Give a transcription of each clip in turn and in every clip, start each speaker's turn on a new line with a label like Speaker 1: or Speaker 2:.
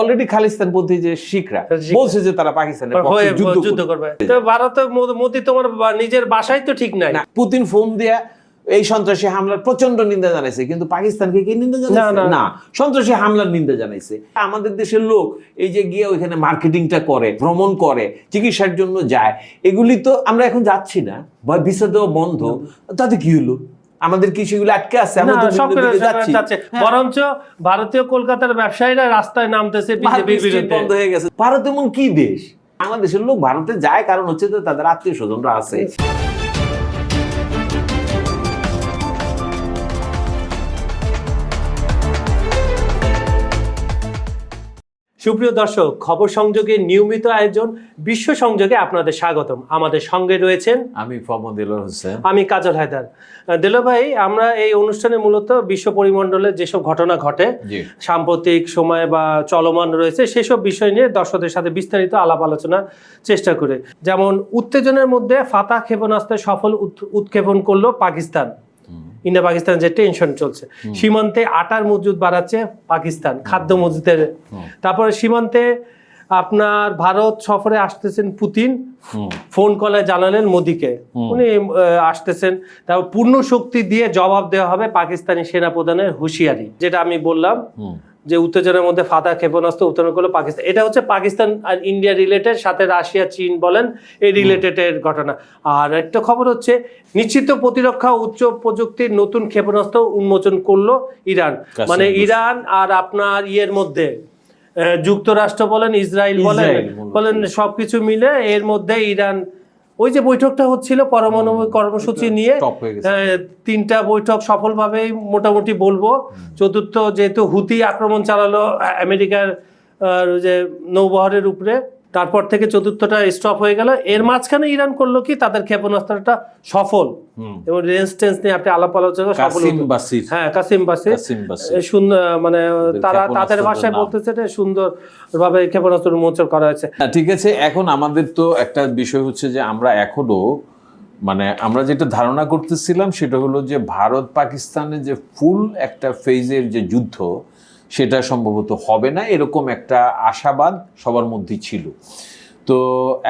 Speaker 1: Already খালিস্তানপন্থী যে শিখরা। বলছে যে তারা পাকিস্তানের যুদ্ধ করবে।
Speaker 2: তো ভারত মোদি তোমার নিজের বাসায় তো ঠিক নাই।
Speaker 1: পুতিন ফোন দিয়া এই সন্ত্রাসী হামলার প্রচণ্ড নিন্দা জানাইছে কিন্তু পাকিস্তানকে কি নিন্দা জানাইছে?
Speaker 2: না,
Speaker 1: সন্ত্রাসী হামলার নিন্দা জানাইছে। আমাদের দেশের লোক এই যে গিয়ে ওইখানে মার্কেটিংটা করে ভ্রমণ করে চিকিৎসার জন্য যায় এগুলি তো আমরা এখন যাচ্ছি না বা ভিসা দেওয়া বন্ধ তাতে কি হলো? আমাদের কি সেগুলো আটকে আছে? হ্যাঁ।
Speaker 2: বরঞ্চ ভারতীয় কলকাতার ব্যবসায়ীরা রাস্তায় নামতেছে
Speaker 1: ভারত বন্ধ হয়ে গেছে। ভারত এমন কি দেশ? বাংলাদেশের লোক ভারতে যায় কারণ হচ্ছে যে তাদের আত্মীয় স্বজনরা আছে।
Speaker 2: সুপ্রিয় দর্শক খবর সংযোগের নিয়মিত আয়োজন বিশ্ব সংযোগে আপনাদের স্বাগতম। আমাদের সঙ্গে রয়েছেন
Speaker 1: আমি হোসেন।
Speaker 2: আমি কাজল হায়দার। দিল ভাই আমরা এই অনুষ্ঠানে মূলত বিশ্ব পরিমণ্ডলে যেসব ঘটনা ঘটে সাম্প্রতিক সময় বা চলমান রয়েছে সেসব বিষয় নিয়ে দর্শকদের সাথে বিস্তারিত আলাপ আলোচনা চেষ্টা করে। যেমন উত্তেজনার মধ্যে ফাতা ক্ষেপণাস্ত্রে সফল উৎ- উৎক্ষেপণ করল পাকিস্তান। ইন্ডিয়া পাকিস্তান যে টেনশন চলছে। সীমান্তে আটার মজুদ বাড়াচ্ছে পাকিস্তান খাদ্য মজুদের। তারপরে সীমান্তে আপনার ভারত সফরে আসতেছেন পুতিন। ফোন কলে জানালেন মোদিকে। উনি আসতেছেন। তারপর পূর্ণ শক্তি দিয়ে জবাব দেওয়া হবে পাকিস্তানি সেনা প্রধানের হুঁশিয়ারি যেটা আমি বললাম। যে উত্তেজনার মধ্যে ফাতা ক্ষেপণাস্ত্র উত্তোলন করল পাকিস্তান। এটা হচ্ছে পাকিস্তান আর ইন্ডিয়া রিলেটেড সাথে রাশিয়া চীন বলেন এই রিলেটেডের ঘটনা। আর একটা খবর হচ্ছে নিশ্চিত প্রতিরক্ষা উচ্চ প্রযুক্তির নতুন ক্ষেপণাস্ত্র উন্মোচন করল ইরান। মানে ইরান আর আপনার ইয়ের মধ্যে যুক্তরাষ্ট্র বলেন ইসরায়েল বলেন। বলেন সবকিছু মিলে এর মধ্যে ইরান ওই যে বৈঠকটা হচ্ছিল পরমাণু কর্মসূচি নিয়ে
Speaker 1: হয়ে
Speaker 2: তিনটা বৈঠক সফলভাবে মোটামুটি বলব। চতুর্থ যেহেতু হুতি আক্রমণ চালালো আমেরিকার যে নৌবহরের উপরে তারপর থেকে চতুর্থটা স্টপ হয়ে গেল। এর মাঝখানে ইরান করল কি? তাদের ক্ষেপণাস্ত্রটা সফল।
Speaker 1: হুম।
Speaker 2: এবং রেঞ্জ টেন্স নিয়ে আপনি আলাপ আলোচনা সফল হ্যাঁ কাসিম বাসির। সুন্দর মানে তারা তাদের ভাষায় বলতেছে যে সুন্দর ভাবে ক্ষেপণাস্ত্র উন্মোচন করা হয়েছে।
Speaker 1: না ঠিক আছে। এখন আমাদের তো একটা বিষয় হচ্ছে যে আমরা এখনও মানে আমরা যেটা ধারণা করতেছিলাম সেটা হলো যে ভারত পাকিস্তানের যে ফুল একটা ফেজের যে যুদ্ধ সেটা সম্ভবত হবে না, এরকম একটা আশাবাদ সবার মধ্যেই ছিল। তো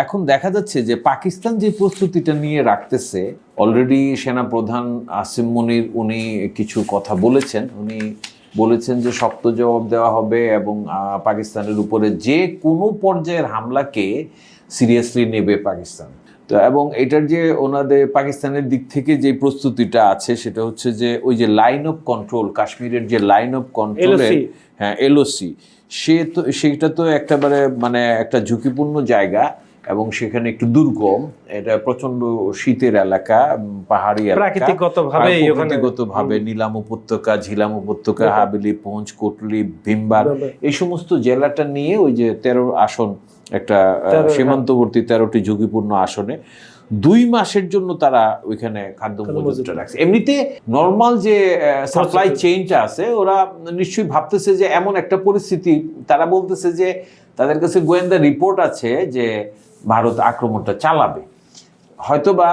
Speaker 1: এখন দেখা যাচ্ছে যে পাকিস্তান যে প্রস্তুতিটা নিয়ে রাখতেছে অলরেডি সেনাপ্রধান আসিম মনির উনি কিছু কথা বলেছেন। উনি বলেছেন যে শক্ত জবাব দেওয়া হবে এবং পাকিস্তানের উপরে যে কোনো পর্যায়ের হামলাকে সিরিয়াসলি নেবে পাকিস্তান। তো এবং এটার যে ওনাদের পাকিস্তানের দিক থেকে যে প্রস্তুতিটা আছে সেটা হচ্ছে যে ওই যে লাইন অফ কন্ট্রোল কাশ্মীরের যে লাইন অফ কন্ট্রোলের হ্যাঁ এলওসি। সে তো সেটা তো একটাবারে মানে একটা ঝুঁকিপূর্ণ জায়গা। এবং সেখানে একটু দুর্গম। এটা প্রচণ্ড শীতের এলাকা পাহাড়ি এলাকা।
Speaker 2: প্রাকৃতিকগতভাবে
Speaker 1: আর নীলাম উপত্যকা ঝিলাম উপত্যকা হাবিলি পৌঁছ কোটলি ভিমবার এই সমস্ত জেলাটা নিয়ে ওই যে তেরো আসন একটা সীমান্তবর্তী তেরোটি ঝুঁকিপূর্ণ আসনে দুই মাসের জন্য তারা ওইখানে খাদ্য
Speaker 2: মজুত
Speaker 1: রাখছে। এমনিতে নর্মাল যে সাপ্লাই চেইনটা আছে ওরা নিশ্চয়ই ভাবতেছে যে এমন একটা পরিস্থিতি তারা বলতেছে যে তাদের কাছে গোয়েন্দা রিপোর্ট আছে যে ভারত আক্রমণটা চালাবে। হয়তোবা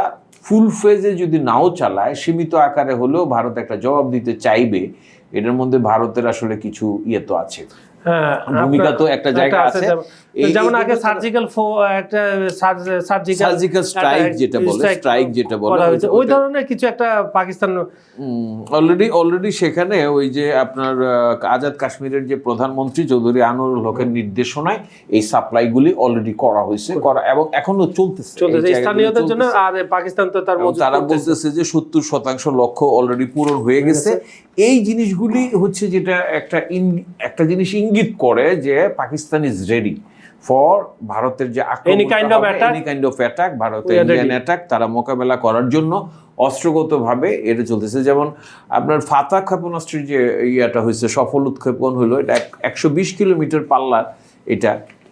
Speaker 1: ফুল ফেজে যদি নাও চালায়, সীমিত আকারে হলেও ভারত একটা জবাব দিতে চাইবে, এটার মধ্যে ভারতের আসলে কিছু ইয়ে তো আছে। ভূমিকা তো একটা জায়গা আছে
Speaker 2: যেমন- আগে সার্জিক্যাল একটা সার্জিক্যাল
Speaker 1: সার্জিক্যাল স্ট্রাইক যেটা বলে স্ট্রাইক যেটা বলে
Speaker 2: ওই ধরনের কিছু একটা পাকিস্তান
Speaker 1: অলরেডি অলরেডি সেখানে ওই যে আপনার আজাদ কাশ্মীরের যে প্রধানমন্ত্রী চৌধুরী আনোয়ারুল হকের নির্দেশনায় এই সাপ্লাইগুলি অলরেডি করা হয়েছে করা এবং এখনও চলতেছে।
Speaker 2: চলতেছে। স্থানীয়দের জন্য আর পাকিস্তান তো তার
Speaker 1: তারা। বলতেছে যে সত্তর শতাংশ লক্ষ্য অলরেডি পূরণ হয়ে গেছে। এই জিনিসগুলি হচ্ছে যেটা একটা একটা জিনিস ইঙ্গিত করে যে পাকিস্তান ইজ রেডি ফর ভারতের যে? এনি কাইন্ড অফ অ্যাটাক ভারতের ইন্ডিয়ান অ্যাটাক তারা মোকাবেলা করার জন্য অস্ত্রগতভাবে এটা চলতেছে যেমন আপনার ফাতা ক্ষেপণাস্ত্রের যে ইয়েটা হয়েছে সফল উৎক্ষেপণ হলো এটা একশো বিশ কিলোমিটার পাল্লা এটা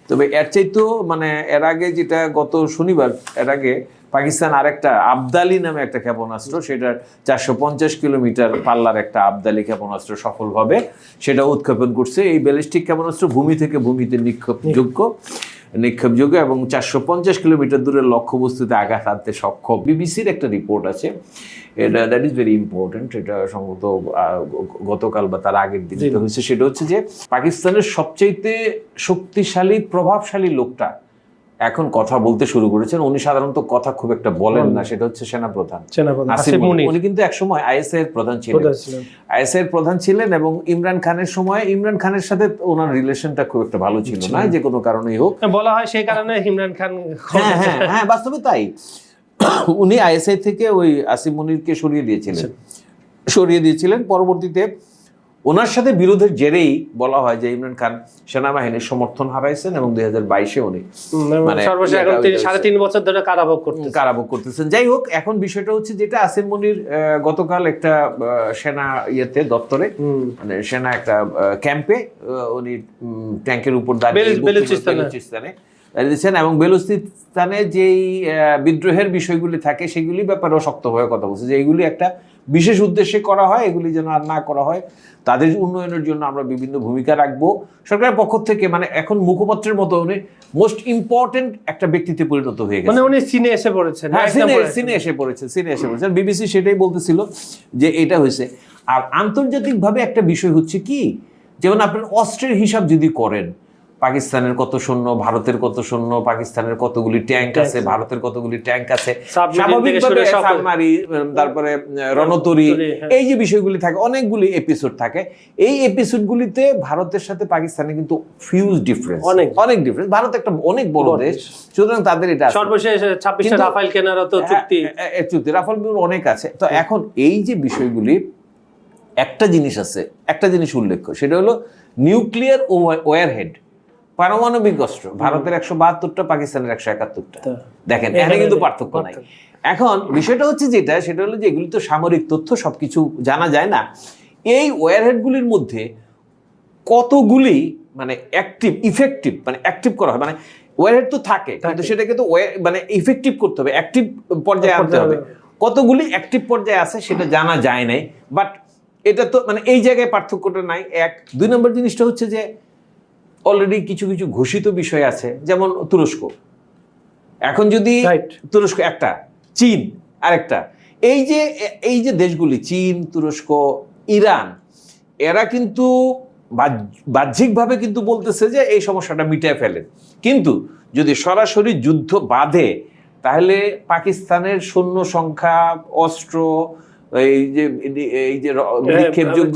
Speaker 1: তবে এর চাইতো মানে এর আগে যেটা গত শনিবার, এর আগে পাকিস্তান আরেকটা আবদালি নামে একটা ক্ষেপণাস্ত্র, সেটার চারশো পঞ্চাশ কিলোমিটার পাল্লার একটা আবদালি ক্ষেপণাস্ত্র সফলভাবে সেটা উৎক্ষেপণ করছে। এই ব্যালিস্টিক ক্ষেপণাস্ত্র ভূমি থেকে ভূমিতে নিক্ষেপযোগ্য। নিক্ষেপযোগ্য এবং চারশো পঞ্চাশ কিলোমিটার দূরের লক্ষ্যবস্তুতে আঘাত আনতে সক্ষম। বিবিসির একটা রিপোর্ট আছে। এটা দ্যাট ইজ ভেরি ইম্পর্টেন্ট এটা সম্ভবত গতকাল বা তার আগের দিন হয়েছে সেটা হচ্ছে যে পাকিস্তানের সবচাইতে শক্তিশালী প্রভাবশালী লোকটা এখন কথা বলতে শুরু করেছেন উনি সাধারণত কথা খুব একটা বলেন না সেটা হচ্ছে সেনাপ্রধান। উনি কিন্তু একসময় আইএসআই এর প্রধান ছিলেন।
Speaker 2: প্রধান ছিলেন।
Speaker 1: আইএসআই এর প্রধান ছিলেন এবং ইমরান খানের সময় ইমরান খানের সাথে ওনার রিলেশনটা খুব একটা ভালো ছিল না যে কোনো কারণেই হোক।
Speaker 2: বলা হয় সেই কারণে ইমরান খান
Speaker 1: হ্যাঁ হ্যাঁ হ্যাঁ বাস্তবে তাই। উনি আইএসআই থেকে ওই আসিফ মনিরকে সরিয়ে দিয়েছিলেন। সরিয়ে দিয়েছিলেন। পরবর্তীতে ওনার সাথে বিরোধের জেরেই বলা হয় যে ইমরান খান সেনাবাহিনীর সমর্থন হারাইছেন এবং দুই হাজার বাইশে উনি মানে
Speaker 2: সাড়ে তিন বছর ধরে কারাভোগ করতে
Speaker 1: কারাভোগ করতেছেন। যাই হোক এখন বিষয়টা হচ্ছে যেটা আসিম মনির গতকাল একটা সেনা ইয়েতে দপ্তরে মানে সেনা একটা ক্যাম্পে উনি ট্যাঙ্কের উপর দাঁড়িয়ে
Speaker 2: বেলুচিস্তানে।
Speaker 1: দাঁড়িয়েছেন এবং বেলুচিস্তানে যেই বিদ্রোহের বিষয়গুলি থাকে সেগুলি ব্যাপারেও শক্তভাবে কথা বলছে যে এগুলি একটা বিশেষ উদ্দেশ্যে করা হয় এগুলি যেন আর না করা হয়। তাদের উন্নয়নের জন্য আমরা বিভিন্ন ভূমিকা রাখব। সরকারের পক্ষ থেকে মানে এখন মুখপাত্রের মতো উনি মোস্ট ইম্পর্টেন্ট একটা ব্যক্তিতে পরিণত হয়ে গেছে
Speaker 2: মানে উনি সিনে এসে পড়েছেন
Speaker 1: হ্যাঁ সিনে সিনে এসে পড়েছে সিনে এসে পড়েছেন। বিবিসি সেটাই বলতেছিল যে এটা হয়েছে। আর আন্তর্জাতিকভাবে একটা বিষয় হচ্ছে কি? যেমন আপনার অস্ত্রের হিসাব যদি করেন পাকিস্তানের কত সৈন্য ভারতের কত সৈন্য পাকিস্তানের কতগুলি ট্যাঙ্ক আছে ভারতের কতগুলি ট্যাঙ্ক আছে। স্বাভাবিকভাবে সাবমারি তারপরে রণতরী
Speaker 2: হ্যাঁ।
Speaker 1: এই যে বিষয়গুলি থাকে অনেকগুলি এপিসোড থাকে। এই এপিসোডগুলিতে ভারতের সাথে পাকিস্তানের কিন্তু ফিউজ ডিফারেন্স
Speaker 2: অনেক।
Speaker 1: অনেক ডিফারেন্স ভারত একটা অনেক বড় দেশ। সুতরাং তাদের এটা।
Speaker 2: সর্বশেষ ছাব্বিশটা
Speaker 1: কিন্তু-
Speaker 2: রাফাইল কেনারও তো চুক্তি।
Speaker 1: হ্যাঁ, হ্যাঁ, চুক্তি। রাফাল অনেক আছে। তো এখন এই যে বিষয়গুলি একটা জিনিস আছে একটা জিনিস উল্লেখ্য সেটা হলো নিউক্লিয়ার ওয়ারহেড পারমাণবিক অস্ত্র ভারতের একশো বাহাত্তরটা পাকিস্তানের একশো একাত্তরটা। দেখেন
Speaker 2: এখানে
Speaker 1: কিন্তু পার্থক্য নাই। এখন বিষয়টা হচ্ছে যেটা সেটা হলো যে এগুলি তো সামরিক তথ্য সবকিছু জানা যায় না। এই ওয়ারহেডগুলির মধ্যে কতগুলি মানে অ্যাক্টিভ ইফেক্টিভ মানে অ্যাক্টিভ করা হয়? মানে ওয়ারহেড তো থাকে কিন্তু। সেটাকে তো মানে ইফেক্টিভ করতে হবে অ্যাক্টিভ পর্যায়ে আনতে হবে। কতগুলি অ্যাক্টিভ পর্যায়ে আছে সেটা জানা যায় নাই বাট এটা তো মানে এই জায়গায় পার্থক্যটা নাই। এক দুই নম্বর জিনিসটা হচ্ছে যে অলরেডি কিছু কিছু ঘোষিত বিষয় আছে যেমন তুরস্ক। এখন যদি. তুরস্ক একটা চীন আরেকটা। এই যে এই যে দেশগুলি চীন তুরস্ক ইরান এরা কিন্তু বাহ্যিকভাবে কিন্তু বলতেছে যে এই সমস্যাটা মিটিয়ে ফেলেন কিন্তু যদি সরাসরি যুদ্ধ বাঁধে তাহলে পাকিস্তানের সৈন্য সংখ্যা অস্ত্র এই যে এই যে নিক্ষেপযোগ্য।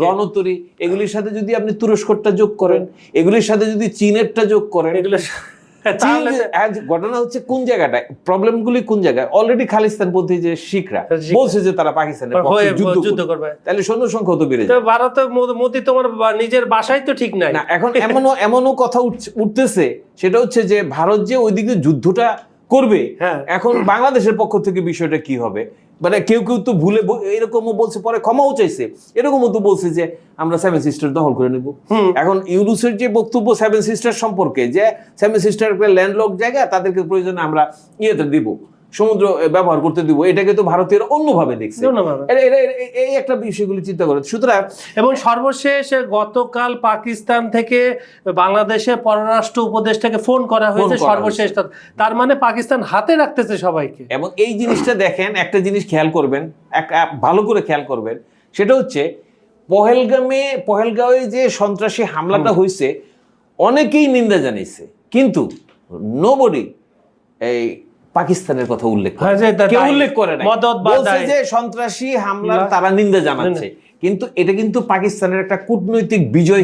Speaker 1: রণতরী এগুলির সাথে যদি আপনি তুরস্করটা যোগ করেন এগুলির সাথে যদি চীনেরটা যোগ করেন
Speaker 2: এগুলো
Speaker 1: চীন
Speaker 2: তাহলে
Speaker 1: যে- আজ ঘটনা হচ্ছে কোন জায়গাটায়? প্রবলেমগুলি কোন জায়গায়? অলরেডি খালিস্তানপন্থী যে শিখরা। বলছে যে তারা
Speaker 2: হয়ে
Speaker 1: যুদ্ধ করবে। তাহলে সৈন্য সংখ্যা তো বেড়ে যাবে।
Speaker 2: ভারতে মোদি তোমার নিজের বাসায় তো ঠিক নাই।
Speaker 1: না এখন এমনও এমনও কথা উঠতেছে সেটা হচ্ছে যে ভারত যে ওইদিকে যুদ্ধটা করবে
Speaker 2: হ্যাঁ।
Speaker 1: এখন বাংলাদেশের পক্ষ থেকে বিষয়টা কি হবে? মানে কেউ কেউ তো ভুলে এরকমও বলছে পরে ক্ষমাও চাইছে। এরকমও তো বলছে যে আমরা সেভেন সিস্টার দখল করে নেব। এখন ইউনুসের যে বক্তব্য সেভেন সিস্টার সম্পর্কে যে সেভেন সিস্টার ল্যান্ডলক জায়গা তাদেরকে প্রয়োজনে আমরা ইয়েতে দিব। সমুদ্র ব্যবহার করতে দিব। এটাকে তো ভারতীয় অন্যভাবে দেখছে। এই একটা বিষয়গুলি চিন্তা করে। সুতরাং
Speaker 2: এবং সর্বশেষ গতকাল পাকিস্তান থেকে বাংলাদেশে পররাষ্ট্র উপদেষ্টাকে ফোন করা হয়েছে সর্বশেষ। তার- মানে পাকিস্তান হাতে রাখতেছে সবাইকে।
Speaker 1: এবং এই জিনিসটা দেখেন একটা জিনিস খেয়াল করবেন এক এক ভালো করে খেয়াল করবেন সেটা হচ্ছে পহেলগামে পহেলগাঁওয়ে যে সন্ত্রাসী হামলাটা হয়েছে অনেকেই নিন্দা জানিয়েছে কিন্তু নোবডি এই পাকিস্তানের কথা উল্লেখ করে
Speaker 2: হ্যাঁ,
Speaker 1: কেউ উল্লেখ করে না বলছে যে সন্ত্রাসী হামলার তারা নিন্দা জানাচ্ছে। কিন্তু এটা কিন্তু পাকিস্তানের একটা কূটনৈতিক বিজয়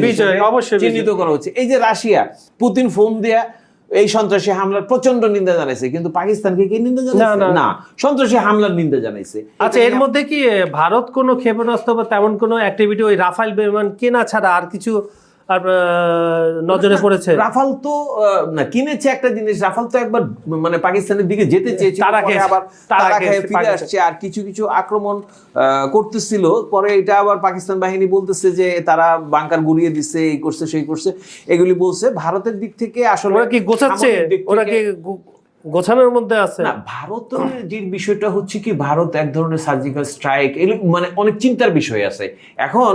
Speaker 2: অবশ্যই
Speaker 1: চিহ্নিত করা হচ্ছে। এই যে রাশিয়া পুতিন ফোন দেয়া এই সন্ত্রাসী হামলার প্রচণ্ড নিন্দা জানাইছে। কিন্তু পাকিস্তানকে কি নিন্দা জানাইছে।
Speaker 2: না
Speaker 1: সন্ত্রাসী হামলার নিন্দা জানাইছে।
Speaker 2: আচ্ছা এর মধ্যে কি ভারত কোনো ক্ষেপণাস্ত্র বা তেমন কোনো অ্যাক্টিভিটি ওই রাফাইল বিমান কেনা ছাড়া আর কিছু আর নজরে পড়েছে।
Speaker 1: রাফাল তো না কিনেছে একটা জিনিস। রাফাল তো একবার মানে পাকিস্তানের দিকে যেতে চেয়েছিল
Speaker 2: তারা
Speaker 1: আবার
Speaker 2: তারা
Speaker 1: খেয়ে ফিরে আসছে আর কিছু কিছু আক্রমণ করতেছিল। পরে এটা আবার পাকিস্তান বাহিনী বলতেছে যে তারা বাংকার গুড়িয়ে দিছে এই করছে সেই করছে। এগুলি বলছে ভারতের দিক থেকে আসলে
Speaker 2: ওরা কি গোছাচ্ছে? ওরা কি গোছানোর মধ্যে আছে?
Speaker 1: না ভারতের যে বিষয়টা হচ্ছে কি ভারত এক ধরনের সার্জিক্যাল স্ট্রাইক মানে অনেক চিন্তার বিষয় আছে। এখন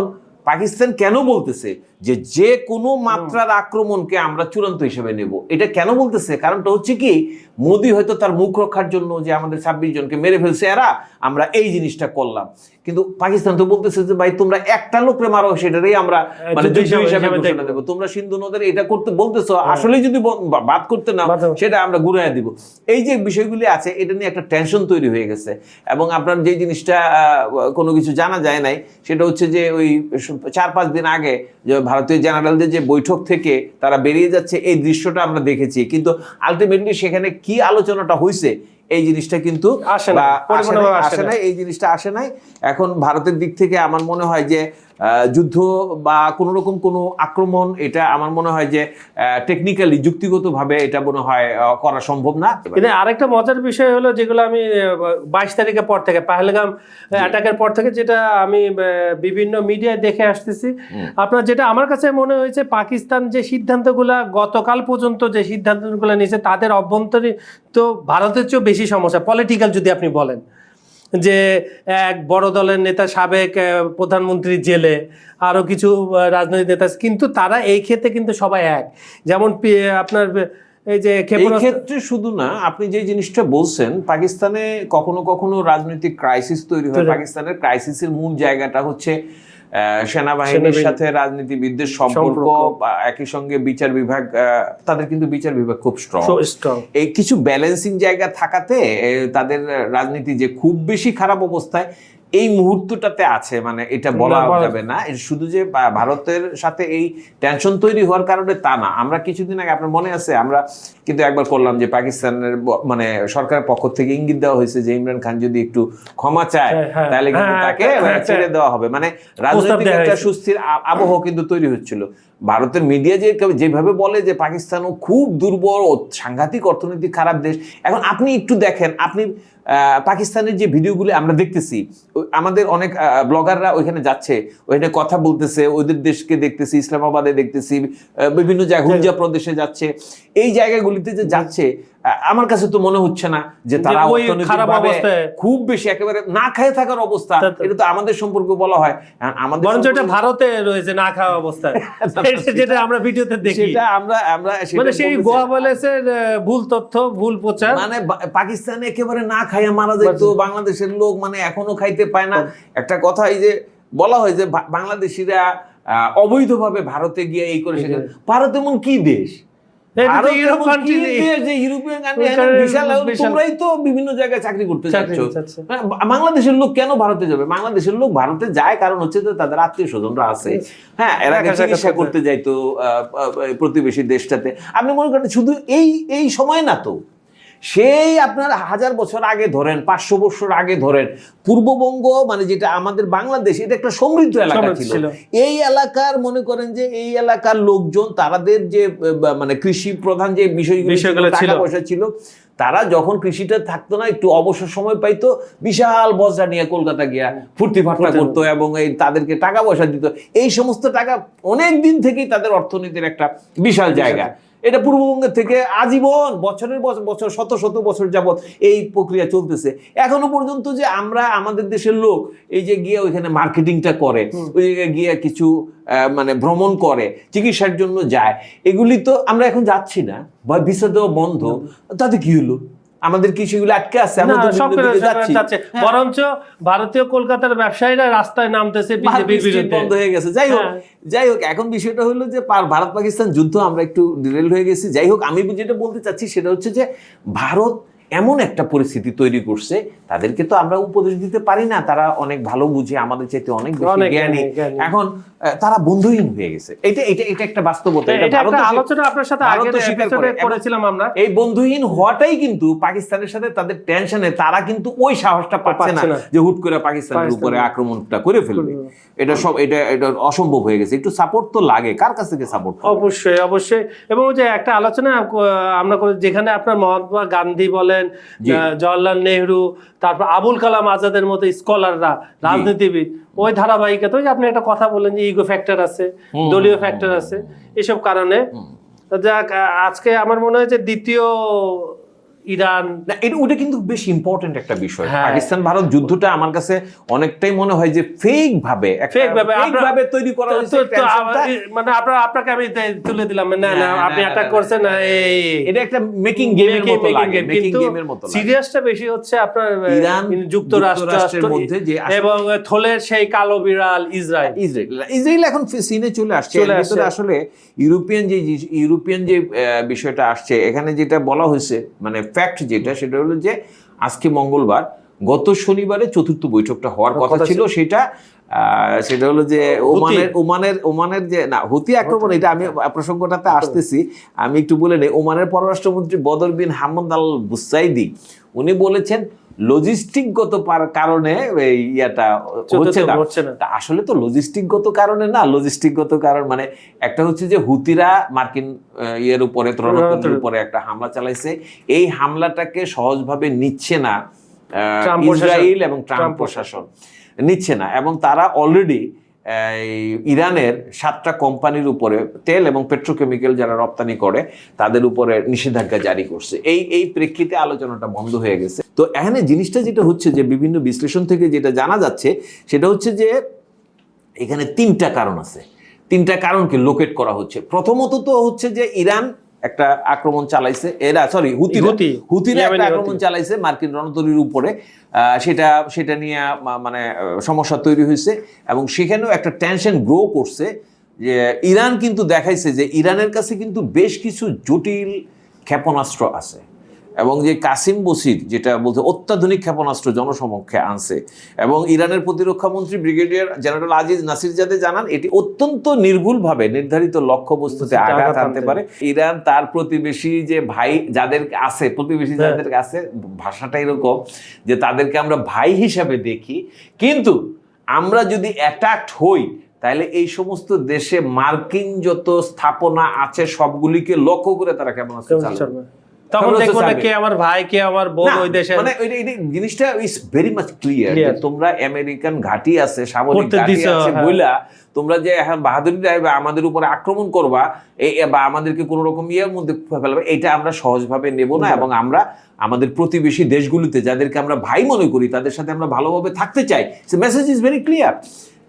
Speaker 1: পাকিস্তান কেন বলতেছে যে যে কোনো মাত্রার আক্রমণকে আমরা চূড়ান্ত হিসেবে নেব? এটা কেন বলতেছে? কারণটা হচ্ছে কি মোদি হয়তো তার মুখ রক্ষার জন্য যে আমাদের ছাব্বিশ জনকে মেরে ফেলছে এরা আমরা এই জিনিসটা করলাম। কিন্তু পাকিস্তান তো বলতেছে যে ভাই তোমরা একটা লোকরে মারো সেটারই আমরা মানে
Speaker 2: যুদ্ধ হিসাবে-
Speaker 1: ঘোষণা দেবো। তোমরা সিন্ধু নদের এটা করতে বলতেছো আসলে যদি বাদ করতে
Speaker 2: না
Speaker 1: সেটা আমরা ঘুরাই দিব। এই যে বিষয়গুলি আছে এটা নিয়ে একটা টেনশন তৈরি হয়ে গেছে। এবং আপনার যে জিনিসটা কোনো কিছু জানা যায় নাই সেটা হচ্ছে যে ওই চার পাঁচ দিন আগে যে ভারতীয় জেনারেলদের যে বৈঠক থেকে তারা বেরিয়ে যাচ্ছে এই দৃশ্যটা আমরা দেখেছি। কিন্তু আলটিমেটলি সেখানে কি আলোচনাটা হয়েছে এই জিনিসটা কিন্তু
Speaker 2: আসে না,
Speaker 1: এই জিনিসটা আসে নাই। এখন ভারতের দিক থেকে আমার মনে হয় যে যুদ্ধ বা কোনো রকম কোনো আক্রমণ এটা আমার মনে হয় যে টেকনিক্যালি যুক্তিগতভাবে এটা মনে হয় করা সম্ভব না।
Speaker 2: কিন্তু আরেকটা মজার বিষয় হলো যেগুলো আমি বাইশ তারিখের পর থেকে পাহলগাম অ্যাটাকের পর থেকে যেটা আমি বিভিন্ন মিডিয়ায় দেখে আসতেছি। আপনার যেটা আমার কাছে মনে হয়েছে পাকিস্তান যে সিদ্ধান্তগুলো গতকাল পর্যন্ত যে সিদ্ধান্তগুলো নিয়েছে তাদের অভ্যন্তরীণ তো ভারতের চেয়েও বেশি সমস্যা পলিটিক্যাল যদি আপনি বলেন। যে এক বড় দলের নেতা সাবেক প্রধানমন্ত্রী জেলে আরও কিছু রাজনৈতিক নেতা কিন্তু তারা এই ক্ষেত্রে কিন্তু সবাই এক। যেমন আপনার এই যে
Speaker 1: ক্ষেত্রে শুধু না আপনি যে জিনিসটা বলছেন পাকিস্তানে কখনো কখনো রাজনৈতিক ক্রাইসিস তৈরি হয়। পাকিস্তানের ক্রাইসিসের মূল জায়গাটা হচ্ছে সেনাবাহিনীর সাথে রাজনীতিবিদদের সম্পর্ক একই সঙ্গে বিচার বিভাগ আহ, তাদের কিন্তু বিচার বিভাগ খুব স্ট্রং এই কিছু ব্যালেন্সিং জায়গা থাকাতে তাদের রাজনীতি যে খুব বেশি খারাপ অবস্থায় এই মুহূর্তটাতে আছে মানে এটা বলা যাবে না। শুধু যে ভারতের সাথে এই টেনশন তৈরি হওয়ার কারণে তা না। আমরা কিছুদিন আগে আপনার মনে আছে আমরা কিন্তু একবার করলাম যে পাকিস্তানের মানে সরকারের পক্ষ থেকে ইঙ্গিত দেওয়া হয়েছে যে ইমরান খান যদি একটু ক্ষমা চায়
Speaker 2: হ্যাঁ, হ্যাঁ,
Speaker 1: তাহলে কিন্তু
Speaker 2: হ্যাঁ,
Speaker 1: তাকে
Speaker 2: হ্যাঁ,
Speaker 1: ছেড়ে দেওয়া হবে। মানে রাজনৈতিক একটা। সুস্থির আবহ কিন্তু তৈরি হচ্ছিল। ভারতের মিডিয়া যে যেভাবে বলে যে পাকিস্তানও খুব দুর্বল ও সাংঘাতিক অর্থনৈতিক খারাপ দেশ। এখন আপনি একটু দেখেন আপনি পাকিস্তানের যে ভিডিওগুলি আমরা দেখতেছি আমাদের অনেক ব্লগাররা ওইখানে যাচ্ছে ওইখানে কথা বলতেছে ওদের দেশকে দেখতেছি ইসলামাবাদে দেখতেছি বিভিন্ন জায়গায় হুজা প্রদেশে যাচ্ছে। এই জায়গাগুলিতে যে যাচ্ছে আমার কাছে তো মনে হচ্ছে না যে তারা
Speaker 2: খারাপ অবস্থায়-
Speaker 1: খুব বেশি একেবারে না খেয়ে থাকার অবস্থা এটা তো আমাদের সম্পর্কে বলা হয়। আমাদের
Speaker 2: বরঞ্চ এটা ভারতে রয়েছে না খাওয়া অবস্থায়। যেটা আমরা ভিডিওতে দেখি।
Speaker 1: সেটা আমরা আমরা
Speaker 2: মানে সেই গোয়া বলেছের ভুল তথ্য ভুল প্রচার।
Speaker 1: মানে পাকিস্তানে একেবারে না খাইয়া মারা যেত বাংলাদেশের লোক মানে এখনও খাইতে পায় না। একটা কথা এই যে বলা হয় যে বাংলাদেশিরা আহ, অবৈধভাবে ভারতে গিয়ে এই করে সেখানে ভারত এমন কি দেশ? তোমরাই তো বিভিন্ন জায়গায় চাকরি করতে। হ্যাঁ, বাংলাদেশের লোক কেন ভারতে যাবে? বাংলাদেশের লোক ভারতে যায় কারণ হচ্ছে যে তাদের আত্মীয় স্বজনরা আছে। হ্যাঁ এর চিকিৎসা
Speaker 2: করতে।
Speaker 1: যাইতো প্রতিবেশী দেশটাতে। আপনি মনে করেন শুধু এই এই সময় না তো। সেই আপনার হাজার বছর আগে ধরেন পাঁচশো বছর আগে ধরেন পূর্ববঙ্গ মানে যেটা আমাদের বাংলাদেশ এটা একটা সমৃদ্ধ এলাকা ছিল। এই এলাকার মনে করেন যে এই এলাকার লোকজন তাদের যে মানে কৃষি প্রধান যে বিষয়গুলো টাকা পয়সা ছিল। তারা যখন কৃষিটা থাকতো না একটু অবসর সময় পাইতো বিশাল বজরা নিয়ে কলকাতা গিয়া ফুর্তি ফাট্টা করতো এবং এই তাদেরকে টাকা পয়সা দিত। এই সমস্ত টাকা অনেক দিন থেকেই তাদের অর্থনীতির একটা বিশাল। জায়গা। এটা পূর্ববঙ্গের থেকে আজীবন বছরের বছর বছর শত শত বছর যাবত এই প্রক্রিয়া চলতেছে। এখনও পর্যন্ত যে আমরা আমাদের দেশের লোক এই যে গিয়ে ওইখানে মার্কেটিংটা করে ওই জায়গায় গিয়ে কিছু মানে ভ্রমণ করে চিকিৎসার জন্য যায় এগুলি তো আমরা এখন যাচ্ছি না বা ভিসা দেওয়া বন্ধ তাতে কি হলো? আমাদের কি সেগুলো আটকে আছে? হ্যাঁ।
Speaker 2: বরঞ্চ ভারতীয় কলকাতার ব্যবসায়ীরা রাস্তায় নামতেছে
Speaker 1: বন্ধ হয়ে গেছে। যাই হোক
Speaker 2: হ্যাঁ।
Speaker 1: যাই হোক এখন বিষয়টা হলো যে ভারত পাকিস্তান যুদ্ধ আমরা একটু ডিরেল হয়ে গেছি। যাই হোক আমি যেটা বলতে চাচ্ছি সেটা হচ্ছে যে ভারত এমন একটা পরিস্থিতি তৈরি করছে তাদেরকে তো আমরা উপদেশ দিতে পারি না। তারা অনেক ভালো বুঝে আমাদের চাইতে অনেক বেশি জ্ঞানী। এখন তারা বন্ধুহীন হয়ে গেছে। এটা এটা এটা একটা বাস্তবতা।
Speaker 2: এটা একটা আলোচনা আপনার সাথে
Speaker 1: ভারতও
Speaker 2: আগের
Speaker 1: স্বীকার
Speaker 2: episode
Speaker 1: করে।
Speaker 2: এ
Speaker 1: এবং
Speaker 2: করেছিলাম আমরা।
Speaker 1: এই বন্ধুহীন হওয়াটাই কিন্তু পাকিস্তানের সাথে তাদের টেনশনে তারা কিন্তু ওই সাহসটা পাচ্ছে না যে হুট করে পাকিস্তানের উপরে আক্রমণটা করে ফেলবে। এটা সব এটা এটা অসম্ভব হয়ে গেছে। একটু সাপোর্ট তো লাগে। কার কাছ থেকে সাপোর্ট
Speaker 2: অবশ্যই অবশ্যই। এবং যে একটা আলোচনা আমরা যেখানে আপনার মহাত্মা গান্ধী বলেন জওয়াহরলাল নেহরু তারপর আবুল কালাম আজাদের মতো স্কলাররা রাজনীতিবিদ। ওই ধারাবাহিকতা ওই আপনি একটা কথা বলেন যে ইগো ফ্যাক্টর আছে দলীয় ফ্যাক্টর আছে এসব কারণে। যাক আজকে আমার মনে হয় যে দ্বিতীয় ইরান।
Speaker 1: না এটা ওটা কিন্তু বেশ ইম্পর্টেন্ট একটা বিষয়।
Speaker 2: হ্যাঁ।
Speaker 1: পাকিস্তান ভারত যুদ্ধটা আমার কাছে অনেকটাই মনে হয় যে ফেক ভাবে
Speaker 2: Fake ভাবে,
Speaker 1: ভাবে তৈরি করা হয়েছে
Speaker 2: মানে আপনার আপনাকে আমি তুলে দিলাম। না না আপনি অ্যাটাক করছেন না এই
Speaker 1: এটা একটা মেকিং গেমের মতো লাগে মেকিং গেমের মতো
Speaker 2: সিরিয়াসটা বেশি হচ্ছে আপনার
Speaker 1: ইরান,
Speaker 2: যুক্তরাষ্ট্র
Speaker 1: যুক্তরাষ্ট্রের মধ্যে যে
Speaker 2: এবং থলের সেই কালো বিড়াল ইসরায়েল।
Speaker 1: ইসরায়েল। ইসরায়েল এখন সিনে চলে আসছে। আসলে ইউরোপিয়ান যে ইউরোপিয়ান যে বিষয়টা আসছে এখানে যেটা বলা হয়েছে মানে ফ্যাক্ট যেটা সেটা হলো যে আজকে মঙ্গলবার গত শনিবারে চতুর্থ বৈঠকটা হওয়ার কথা ছিল সেটা আহ, সেটা হলো যে ওমানের ওমানের ওমানের যে না হুতি আক্রমণ এটা আমি প্রসঙ্গটাতে আসতেছি। আমি একটু বলে নেই ওমানের পররাষ্ট্রমন্ত্রী বদর বিন হামদ আল বুসাইদি উনি বলেছেন লজিস্টিকগত কারণে এই ইয়াটা হচ্ছে না। আসলে তো লজিস্টিকগত কারণে না লজিস্টিকগত কারণ মানে একটা হচ্ছে যে হুতিরা মার্কিন ইয়ের উপরে তরণাতলের উপরে একটা হামলা চালাইছে। এই হামলাটাকে সহজভাবে নিচ্ছে না ইসরায়েল এবং ট্রাম্প প্রশাসন। নিচ্ছে না এবং তারা অলরেডি ইরানের সাতটা কোম্পানির উপরে তেল এবং পেট্রোকেমিক্যাল যারা রপ্তানি করে, তাদের উপরে নিষেধাজ্ঞা জারি করছে। এই এই প্রেক্ষিতে আলোচনাটা বন্ধ হয়ে গেছে। তো এখানে জিনিসটা যেটা হচ্ছে যে বিভিন্ন বিশ্লেষণ থেকে যেটা জানা যাচ্ছে, সেটা হচ্ছে যে এখানে তিনটা কারণ আছে। তিনটা কারণকে লোকেট করা হচ্ছে। প্রথমত তো হচ্ছে যে ইরান একটা আক্রমণ চালাইছে। এরা সরি হুতি
Speaker 2: হুতি।
Speaker 1: হুতিরা একটা আক্রমণ চালাইছে মার্কিন রণতরীর উপরে। আহ, সেটা সেটা নিয়ে মানে সমস্যা তৈরি হয়েছে এবং সেখানেও একটা টেনশন গ্রো করছে যে ইরান কিন্তু দেখাইছে যে ইরানের কাছে কিন্তু বেশ কিছু জটিল ক্ষেপণাস্ত্র আছে। এবং যে কাসিম বসির যেটা বলতে অত্যাধুনিক ক্ষেপণাস্ত্র জনসমক্ষে আনছে এবং ইরানের প্রতিরক্ষা মন্ত্রী brigadier general Aziz Nasirzadeh জানান এটি অত্যন্ত নির্ভুলভাবে নির্ধারিত লক্ষ্যবস্তুতে
Speaker 2: বস্তুতে
Speaker 1: আঘাত আনতে পারে। ইরান তার প্রতিবেশী যে ভাই যাদের আছে প্রতিবেশী
Speaker 2: হ্যাঁ।
Speaker 1: যাদের আছে ভাষাটা এরকম যে তাদেরকে আমরা ভাই হিসাবে দেখি। কিন্তু আমরা যদি অ্যাটাকড হই তাহলে এই সমস্ত দেশে মার্কিন যত স্থাপনা আছে সবগুলিকে লক্ষ্য করে তারা কেমন চালাবে।
Speaker 2: তখন দেখব না কে আমার ভাই কে আমার বোন ওই দেশে
Speaker 1: মানে ওই- জিনিসটা is very much clear
Speaker 2: Clear.
Speaker 1: তোমরা আমেরিকান ঘাঁটি আছে সামরিক ঘাঁটি আছে
Speaker 2: হ্যাঁ।
Speaker 1: বইলা তোমরা যে এখন বাহাদুরি দেখাবে আমাদের উপরে আক্রমণ করবা এই বা আমাদেরকে কোনো রকম ইয়ের মধ্যে ফেলবে এটা আমরা সহজভাবে নেব না এবং আমরা আমাদের প্রতিবেশী দেশগুলিতে যাদেরকে আমরা ভাই মনে করি তাদের সাথে আমরা ভালোভাবে থাকতে চাই মেসেজ ইজ ভেরি ক্লিয়ার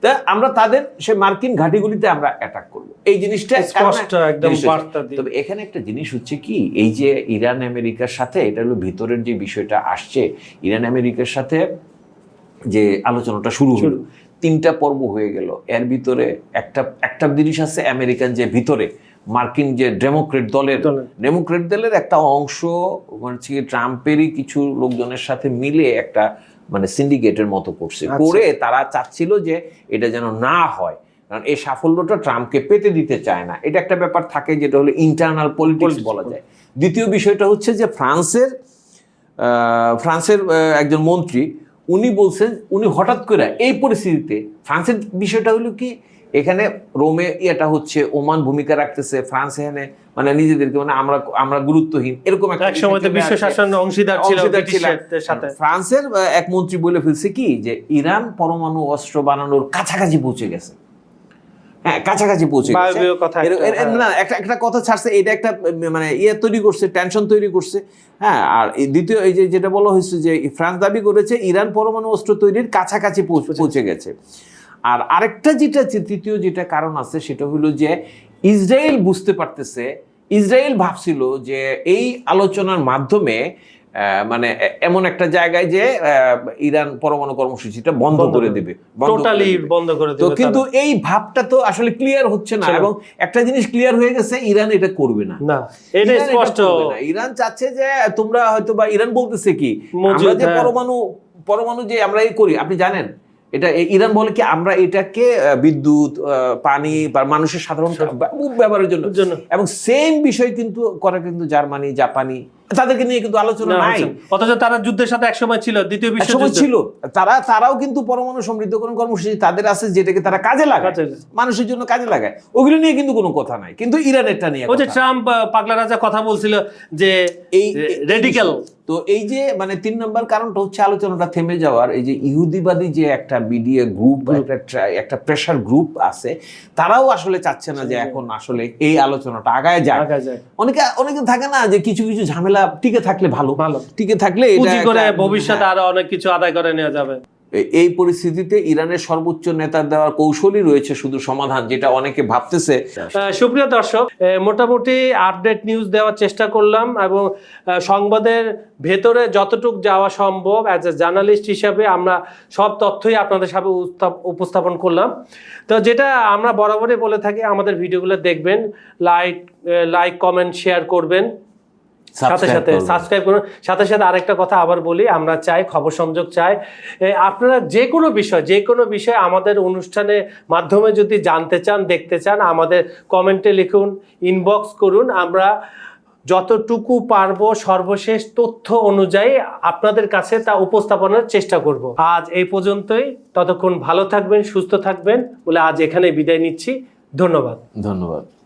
Speaker 1: তা আমরা তাদের সে মার্কিন ঘাঁটিগুলিতে আমরা অ্যাটাক করব। এই জিনিসটা
Speaker 2: স্পষ্ট একদম বার্তা
Speaker 1: তবে এখানে একটা জিনিস হচ্ছে কি এই যে ইরান আমেরিকার সাথে এটা হলো ভিতরের যে বিষয়টা আসছে ইরান আমেরিকার সাথে যে আলোচনাটা শুরু হলো তিনটা পর্ব হয়ে গেল। এর ভিতরে একটা একটা জিনিস আছে আমেরিকান যে ভিতরে মার্কিন যে ডেমোক্রেট দলের। ডেমোক্রেট দলের একটা অংশ হচ্ছে ট্রাম্পেরই কিছু লোকজনের সাথে মিলে একটা মানে সিন্ডিকেটের মতো করছে।
Speaker 2: আচ্ছা।
Speaker 1: করে তারা চাচ্ছিল যে এটা যেন না হয়। কারণ এই সাফল্যটা ট্রাম্পকে পেতে দিতে চায় না। এটা একটা ব্যাপার থাকে যেটা হলো ইন্টারনাল পলিটিক্স বলা যায়। দ্বিতীয় বিষয়টা হচ্ছে যে ফ্রান্সের ফ্রান্সের একজন মন্ত্রী উনি বলছেন উনি হঠাৎ করে এই পরিস্থিতিতে ফ্রান্সের বিষয়টা হলো কি এখানে রোমে ইয়েটা হচ্ছে ওমান ভূমিকা রাখতেছে ফ্রান্স এখানে মানে নিজেদেরকে মানে আমরা আমরা গুরুত্বহীন। এরকম একটা
Speaker 2: এক সময় তো বিশ্ব শাসন অংশীদার ছিল সাথে।
Speaker 1: ফ্রান্সের এক মন্ত্রী বলে ফেলছে কি যে ইরান পরমাণু অস্ত্র বানানোর কাছাকাছি পৌঁছে গেছে। হ্যাঁ কাছাকাছি পৌঁছে এর-
Speaker 2: হ্যাঁ।
Speaker 1: না একটা একটা কথা ছাড়ছে এটা একটা মানে ইয়ে তৈরি করছে টেনশন তৈরি করছে। হ্যাঁ আর দ্বিতীয় এই যে যেটা বলা হয়েছে যে ফ্রান্স দাবি করেছে ইরান পরমাণু অস্ত্র তৈরির কাছাকাছি পৌঁছে গেছে। আর আরেকটা যেটা তৃতীয় যেটা কারণ আছে সেটা হলো যে ইসরায়েল বুঝতে পারতেছে ইসরায়েল ভাবছিল যে এই আলোচনার মাধ্যমে মানে এমন একটা জায়গায় যে ইরান পরমাণু কর্মসূচিটা বন্ধ করে দেবে বন্ধ করে
Speaker 2: টোটালি
Speaker 1: দেবে।
Speaker 2: বন্ধ করে
Speaker 1: তো
Speaker 2: দেবে
Speaker 1: কিন্তু এই ভাবটা তো আসলে ক্লিয়ার হচ্ছে না এবং একটা জিনিস ক্লিয়ার হয়ে গেছে ইরান এটা করবে না।
Speaker 2: না এটা
Speaker 1: ইরান
Speaker 2: স্পষ্ট।
Speaker 1: ইরান চাচ্ছে যে তোমরা হয়তো বা ইরান বলতেছে কি আমরা যে
Speaker 2: হ্যাঁ।
Speaker 1: পরমাণু পরমাণু যে আমরা এই করি আপনি জানেন? এটা ইরান বলে কি আমরা এটাকে বিদ্যুৎ পানি বা মানুষের সাধারণ ব্যব- ব্যবহারের জন্য। এবং সেম বিষয় কিন্তু করে কিন্তু জার্মানি জাপানি তাদেরকে নিয়ে কিন্তু আলোচনা নাই।
Speaker 2: অথচ তারা যুদ্ধের সাথে একসময় ছিল দ্বিতীয় বিশ্বযুদ্ধ
Speaker 1: ছিল। তারা তারাও কিন্তু পরমাণু সমৃদ্ধকরণ কর্মসূচি তাদের আছে যেটাকে তারা কাজে লাগায়। মানুষের জন্য কাজে লাগায়। ওগুলো নিয়ে কিন্তু কোনো কথা নাই। কিন্তু ইরানেরটা নিয়ে
Speaker 2: ওই যে ট্রাম্প পাগলা রাজা কথা বলছিল যে
Speaker 1: এই- এই-
Speaker 2: রেডিক্যাল
Speaker 1: তো এই যে মানে তিন নম্বর কারণটা হচ্ছে আলোচনাটা থেমে যাওয়ার এই যে ইহুদিবাদী যে একটা মিডিয়া গ্রুপ একটা প্রেশার গ্রুপ আছে তারাও আসলে চাচ্ছে না যে এখন আসলে এই আলোচনাটা আগায় যায়। অনেকে অনেকে থাকে না যে কিছু কিছু ঝামেলা টিকে থাকলে ভালো।
Speaker 2: ভালো।
Speaker 1: টিকে থাকলে
Speaker 2: ভবিষ্যতে আরও অনেক কিছু আদায় করে নেওয়া যাবে।
Speaker 1: এই পরিস্থিতিতে ইরানের সর্বোচ্চ নেতার দেওয়ার কৌশলই রয়েছে শুধু সমাধান, যেটা অনেকে ভাবতেছে।
Speaker 2: সুপ্রিয় দর্শক মোটামুটি আপডেট নিউজ দেওয়ার চেষ্টা করলাম এবং সংবাদের ভেতরে যতটুক যাওয়া সম্ভব অ্যাজ এ জার্নালিস্ট হিসাবে আমরা সব তথ্যই আপনাদের উস্তাপ- উপস্থাপন করলাম। তো যেটা আমরা বরাবরই বলে থাকি, আমাদের ভিডিওগুলো দেখবেন লাইক লাইক কমেন্ট শেয়ার করবেন। সাথে সাথে সাবস্ক্রাইব করুন। সাথে সাথে আরেকটা কথা আবার বলি আমরা চাই খবর সংযোগ চাই আপনারা যে কোনো বিষয় যে কোনো বিষয় আমাদের অনুষ্ঠানের মাধ্যমে যদি জানতে চান দেখতে চান আমাদের কমেন্টে লিখুন ইনবক্স করুন। আমরা যতটুকু পারব সর্বশেষ তথ্য অনুযায়ী আপনাদের কাছে তা উপস্থাপনের চেষ্টা করব। আজ এই পর্যন্তই। ততক্ষণ ভালো থাকবেন সুস্থ থাকবেন বলে আজ এখানে বিদায় নিচ্ছি। ধন্যবাদ।
Speaker 1: ধন্যবাদ।